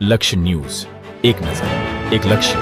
લક્ષ્ય ન્યૂઝ. એક નજર, એક લક્ષ્ય.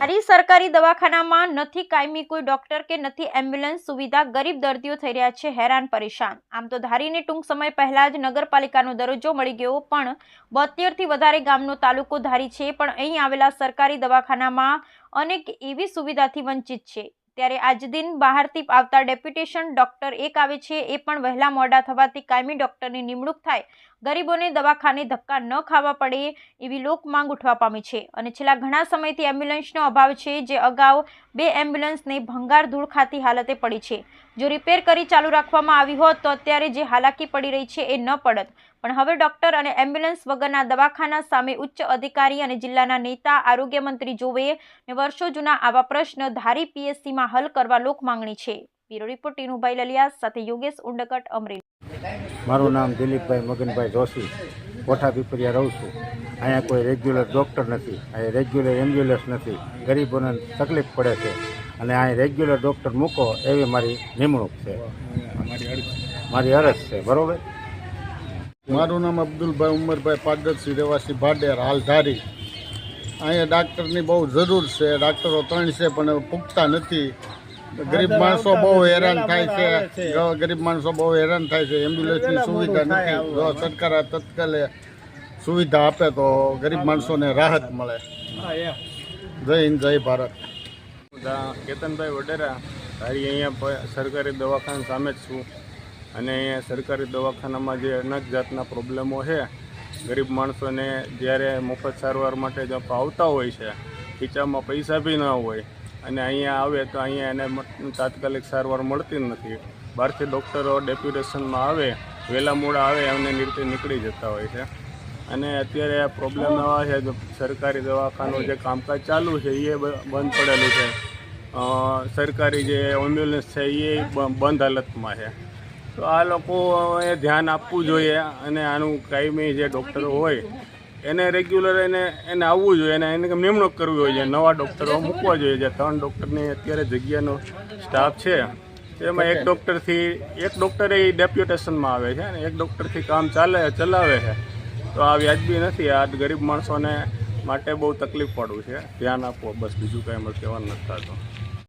અરે, સરકારી દવાખાનામાં નથી કાયમી કોઈ ડોક્ટર કે નથી એમ્બ્યુલન્સ સુવિધા, ગરીબ દર્દીઓ થઈ રહ્યા છે, હેરાન, પરેશાન. આમ તો ધારીને ટૂંક સમય પહેલા જ નગરપાલિકાનો દરજ્જો મળી ગયો, પણ બોતેરથી વધારે ગામનો તાલુકો ધારી છે, પણ અહીં આવેલા સરકારી દવાખાનામાં અનેક એવી સુવિધાથી વંચિત છે. ત્યારે આજ દિન બહારથી આવતા ડેપ્યુટેશન ડોક્ટર એક આવે છે, એ પણ વહેલા મોડા થવાથી કાયમી ડોક્ટરની નિમણૂક થાય ગરીબોને દવાખાને ધક્કા ન ખાવા પડે એવી લોક માંગ ઉઠવા પામી છે. અને છેલ્લા ઘણા સમયથી એમ્બ્યુલન્સનો અભાવ છે જે અગાઉ બે એમ્બ્યુલન્સને ભંગાર ધૂળ ખાતી હાલતે પડી છે. જો રિપેર કરી ચાલુ રાખવામાં આવી હોત તો અત્યારે જે હાલાકી પડી રહી છે એ ન પડત. પણ હવે ડોક્ટર અને એમ્બ્યુલન્સ વગરના દવાખાના સામે ઉચ્ચ અધિકારી અને જિલ્લાના નેતા, આરોગ્ય મંત્રી જોવે ને વર્ષો જૂના આવા પ્રશ્ન ધારી પીએસસીમાં હલ કરવા લોક માંગણી છે. બ્યુરો રિપોર્ટ ટીનુભાઈ લલિયા સાથે યોગેશ ઉંડકટ અમરેલી. મારું નામ દિલીપભાઈ મગનભાઈ જોશી. કોઠા પીપરિયા રહું છું. અહીંયા કોઈ રેગ્યુલર ડૉક્ટર નથી. અહીંયા રેગ્યુલર એમ્બ્યુલન્સ નથી. ગરીબોને તકલીફ પડે છે. અને અહીં રેગ્યુલર ડૉક્ટર મૂકો એવી મારી નિમણૂક છે. મારી અરજ છે. બરોબર? મારું નામ અબ્દુલભાઈ ઉમરભાઈ પાદરસી રહેવાસી ભાડેર, હાલ ધારી. અહીંયા ડાક્ટરની બહુ જરૂર છે. ડાક્ટરો ત્રણ છે, પણ પૂગતા નથી. ગરીબ માણસો બહુ હેરાન થાય છે. ગરીબ માણસો બહુ હેરાન થાય છે એમ્બ્યુલન્સની સુવિધા નથી. જો સરકાર આ તત્કાલે સુવિધા આપે તો ગરીબ માણસોને રાહત મળે. જય હિન્દ જય ભારત. કેતનભાઈ વડેરા તારી અહીંયા સરકારી દવાખાના સામે જ છું. અને અહીંયા સરકારી દવાખાનામાં જે અનેક જાતના પ્રોબ્લેમો છે ગરીબ માણસોને જ્યારે મફત સારવાર માટે જ આવતા હોય છે ખીચામાં પૈસા બી ન હોય અને અહીંયા આવે તો અહીંયા એને તાત્કાલિક સારવાર મળતી જ નથી. બહારથી ડૉક્ટરો ડેપ્યુટેશનમાં આવે વહેલા મોડા આવે એમને રીતે નીકળી જતા હોય છે. અને અત્યારે આ પ્રોબ્લેમ એવા છે સરકારી દવાખાનું જે કામકાજ ચાલુ છે એ બંધ પડેલું છે. સરકારી જે એમ્બ્યુલન્સ છે એ બંધ હાલતમાં છે. તો આ લોકોએ ધ્યાન આપવું જોઈએ અને આનું કાયમી જે ડૉક્ટરો હોય એને રેગ્યુલર એને એને આવવું જોઈએ એને એને નિમણૂક કરવી જોઈએ નવા ડૉક્ટરો મૂકવા જોઈએ જે ત્રણ ડૉક્ટરની અત્યારે જગ્યાનો સ્ટાફ છે. તેમાં એક ડૉક્ટરથી એક ડૉક્ટર એ ડેપ્યુટેશનમાં આવે છે અને એક ડૉક્ટરથી કામ ચાલે ચલાવે છે. તો આ વ્યાજબી નથી. આ ગરીબ માણસોને માટે બહુ તકલીફ પડવું છે. ધ્યાન આપો. બસ બીજું કાંઈ અમારે કહેવાનું નથી થતું.